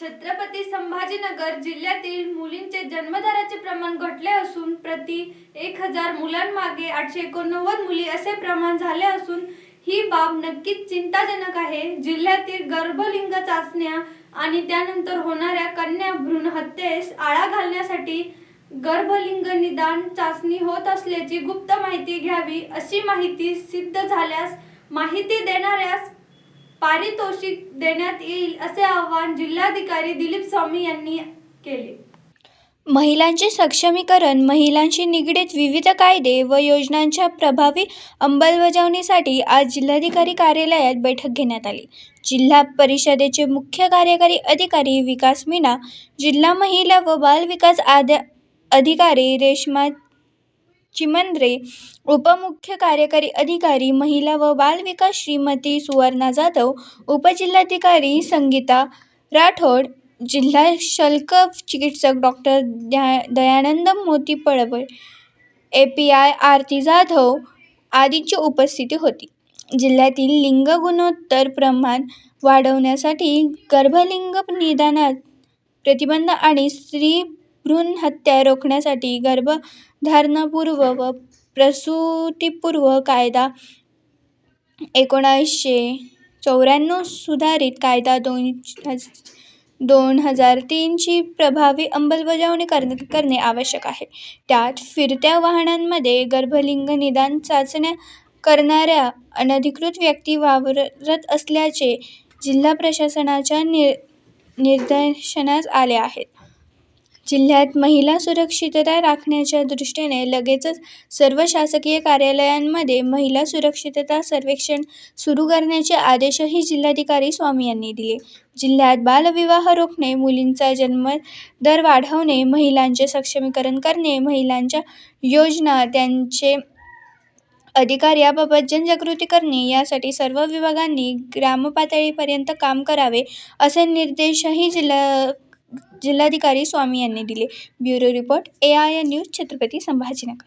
छत्रपती संभाजीनगर जिल्ह्यातील मुलींचे जन्मदराचे प्रमाण घटले असून प्रति एक हजार मुलांमागे आठशे एकोणनव्वद मुली असे प्रमाण झाले असून ही बाब नक्कीच चिंताजनक आहे. जिल्ह्यातील गर्भलिंग चाचण्या आणि त्यानंतर होणाऱ्या कन्या भ्रूण हत्येस आळा घालण्यासाठी गर्भलिंग निदान चाचणी होत असल्याची गुप्त माहिती घ्यावी अशी माहिती सिद्ध झाल्यास माहिती देणाऱ्यास पारितोषिक देण्यात येईल असे आवाहन जिल्हाधिकारी दिलीप स्वामी यांनी केले. महिलांचे सक्षमीकरण महिलांशी निगडीत विविध कायदे व योजनांच्या प्रभावी अंमलबजावणीसाठी आज जिल्हाधिकारी कार्यालयात बैठक घेण्यात आली. जिल्हा परिषदेचे मुख्य कार्यकारी अधिकारी विकास मीना जिल्हा महिला व बाल विकास आद अधिकारी रेश्मा चिमंद्रे उपमुख्य कार्यकारी अधिकारी महिला व बाल विकास श्रीमती सुवर्णा जाधव उपजिल्हाधिकारी संगीता राठोड जिल्हा शल्क चिकित्सक डॉक्टर द्या Dayanand Moti Palwal A P I Aarti Jadhav आदींची उपस्थिती होती. जिल्ह्यातील लिंग गुणोत्तर प्रमाण वाढवण्यासाठी गर्भलिंग निदानात प्रतिबंध आणि स्त्री भ्रूण हत्या रोखण्यासाठी गर्भधारणपूर्व व प्रसूतीपूर्व कायदा एकोणावीसशे चौऱ्याण्णव सुधारित कायदा दोन हज दोन हजार तीनची प्रभावी अंमलबजावणी कर करणे आवश्यक आहे. त्यात फिरत्या वाहनांमध्ये गर्भलिंग निदान चाचण्या करणाऱ्या अनधिकृत व्यक्ती वावरत असल्याचे जिल्हा प्रशासनाच्या नि निदर्शनास आले आहेत. जिल्ह्यात महिला सुरक्षितता राखण्याच्या दृष्टीने लगेचच सर्व शासकीय कार्यालयांमध्ये महिला सुरक्षितता सर्वेक्षण सुरू करण्याचे आदेशही जिल्हाधिकारी स्वामी यांनी दिले. जिल्ह्यात बालविवाह रोखणे मुलींचा जन्मदर वाढवणे महिलांचे सक्षमीकरण करणे महिलांच्या योजना त्यांचे अधिकार याबाबत जनजागृती करणे यासाठी सर्व विभागांनी ग्रामपातळीपर्यंत काम करावे असे निर्देशही जिल्हा जिल्हाधिकारी स्वामी यांनी दिले. Bureau report A I news Chhatrapati Sambhajinagar.